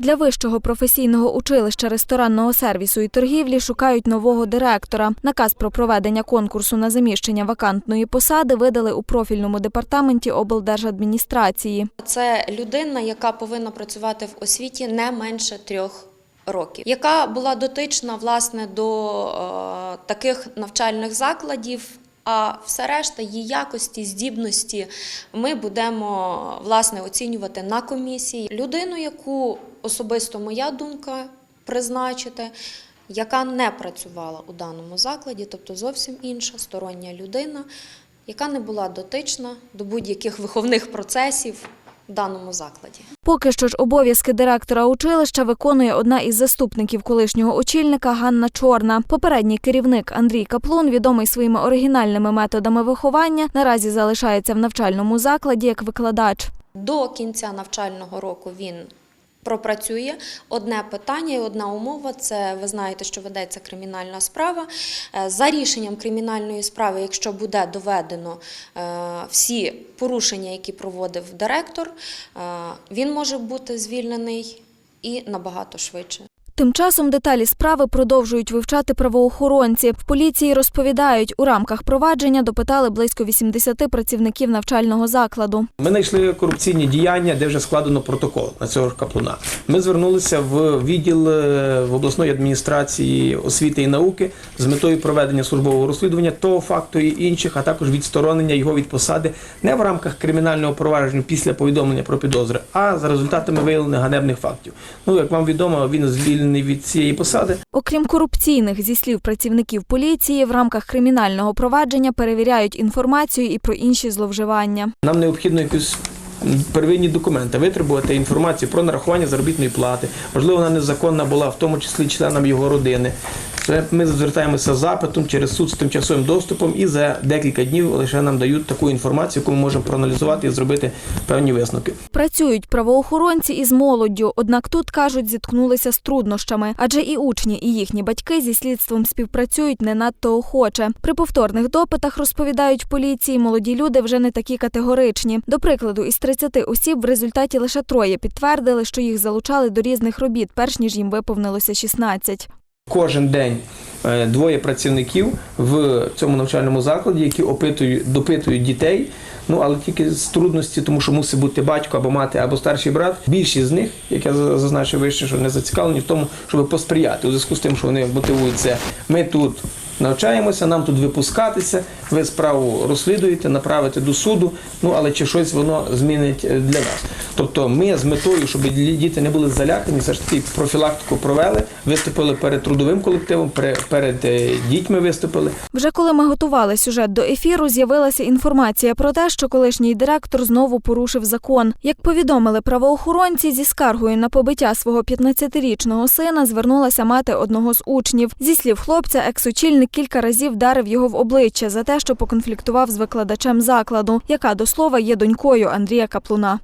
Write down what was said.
Для вищого професійного училища ресторанного сервісу і торгівлі шукають нового директора. Наказ про проведення конкурсу на заміщення вакантної посади видали у профільному департаменті облдержадміністрації. Це людина, яка повинна працювати в освіті не менше трьох років, яка була дотична власне до е, таких навчальних закладів. А все решта, її якості, здібності ми будемо власне оцінювати на комісії. Людину, яку особисто моя думка призначити, яка не працювала у даному закладі, тобто зовсім інша стороння людина, яка не була дотична до будь-яких виховних процесів в даному закладі. Поки що ж обов'язки директора училища виконує одна із заступників колишнього очільника Ганна Чорна. Попередній керівник Андрій Каплун, відомий своїми оригінальними методами виховання, наразі залишається в навчальному закладі як викладач. До кінця навчального року він пропрацює. Одне питання і одна умова це ви знаєте, що ведеться кримінальна справа. Е, За рішенням кримінальної справи, якщо буде доведено е, всі порушення, які проводив директор, е, він може бути звільнений і набагато швидше. Тим часом деталі справи продовжують вивчати правоохоронці. В поліції розповідають, у рамках провадження допитали близько 80 працівників навчального закладу. Ми знайшли корупційні діяння, де вже складено протокол на цього ж каплуна. Ми звернулися в відділ е, в обласної адміністрації освіти і науки з метою проведення службового розслідування того факту і інших, а також відсторонення його від посади не в рамках кримінального провадження після повідомлення про підозри, а за результатами виявлення ганебних фактів. Ну як вам відомо, він звільнений від цієї посади. Окрім корупційних, зі слів працівників поліції, в рамках кримінального провадження перевіряють інформацію і про інші зловживання. Нам необхідно якісь первинні документи, витребувати інформацію про нарахування заробітної плати. Можливо, вона незаконна була, в тому числі членам його родини. Ми звертаємося з запитом через суд з тимчасовим доступом і за декілька днів лише нам дають таку інформацію, яку ми можемо проаналізувати і зробити певні висновки. Працюють правоохоронці із молоддю, однак тут кажуть, зіткнулися з труднощами, адже і учні, і їхні батьки зі слідством співпрацюють не надто охоче. При повторних допитах розповідають поліції, молоді люди вже не такі категоричні. До прикладу, із 30 осіб в результаті лише троє підтвердили, що їх залучали до різних робіт, перш ніж їм виповнилося 16. Кожен день е, двоє працівників в цьому навчальному закладі, які опитують, допитують дітей. Ну але тільки з трудності, тому що мусить бути батько або мати, або старший брат. Більшість з них, як я за- зазначив вище, що не зацікавлені в тому, щоб посприяти у зв'язку з тим, що вони мотивуються. Ми тут навчаємося, нам тут випускатися. Ви справу розслідуєте, направите до суду. Ну але чи щось воно змінить е, для нас? Тобто, ми з метою, щоб діти не були залякані, все ж таки профілактику провели, виступили перед трудовим колективом, пере- перед е, дітьми виступили. Вже коли ми готували сюжет до ефіру, з'явилася інформація про те, що колишній директор знову порушив закон. Як повідомили правоохоронці, зі скаргою на побиття свого 15-річного сина звернулася мати одного з учнів. Зі слів хлопця, екс-очільник кілька разів вдарив його в обличчя за що поконфліктував з викладачем закладу, яка до слова є донькою Андрія Каплуна.